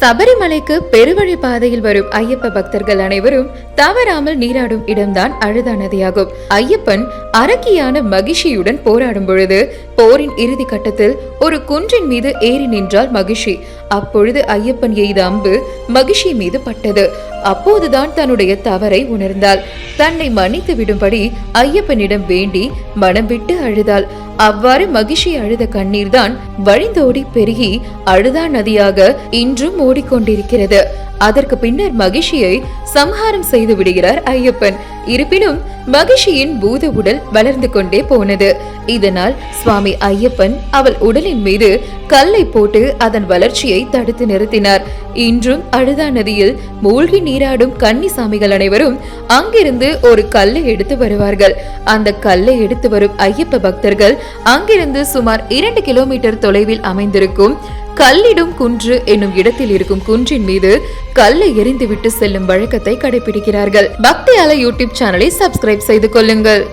சபரிமலைக்கு பெருவழி பாதையில் வரும் ஐயப்ப பக்தர்கள் அனைவரும் தவறாமல் நீராடும் இடம்தான் அழுதா நதியாகும். ஐயப்பன் அரக்கியான மகிழ்ச்சியுடன் போராடும் பொழுது போரின் இறுதி கட்டத்தில் ஒரு குன்றின் மீது ஏறி நின்றால் மகிழ்ச்சி. அப்பொழுது ஐயப்பன் எய்த அம்பு மகிழ்ச்சி மீது பட்டது. அப்போதுதான் தன்னுடைய தவறை உணர்ந்தாள். தன்னை மன்னித்து விடும்படி ஐயப்பனிடம் வேண்டி மனம் விட்டு அழுதாள். அவ்வாறு மகிஷி அழுத கண்ணீர்தான் வழிந்தோடி பெருகி அழுதா நதியாக இன்றும் ஓடிக்கொண்டிருக்கிறது. அதற்கு பின்னர் மகிஷியை சம்ஹாரம் செய்து விடுகிறார் ஐயப்பன். இருப்பினும் மகிஷியின் பூத உடல் வளர்ந்து கொண்டே போனது. இதனால் சுவாமி ஐயப்பன் அவள் உடலின் மீது கல்லை போட்டு அதன் வளர்ச்சியை தடுத்து நிறுத்தினார். இன்றும் அழுதா நதியில் மூழ்கி நீராடும் கன்னி சாமிகள் அனைவரும் அங்கிருந்து ஒரு கல்லை எடுத்து வருவார்கள். அந்த கல்லை எடுத்து வரும் ஐயப்ப பக்தர்கள் அங்கிருந்து சுமார் இரண்டு கிலோமீட்டர் தொலைவில் அமைந்திருக்கும் கல்லிடும் குன்று என்னும் இடத்தில் இருக்கும் குன்றின் மீது கல்லை எரிந்துவிட்டு செல்லும் வழக்கத்தை கடைபிடிக்கிறார்கள். பக்தி அலை யூடியூப் சேனலை சப்ஸ்கிரைப் செய்து கொள்ளுங்கள்.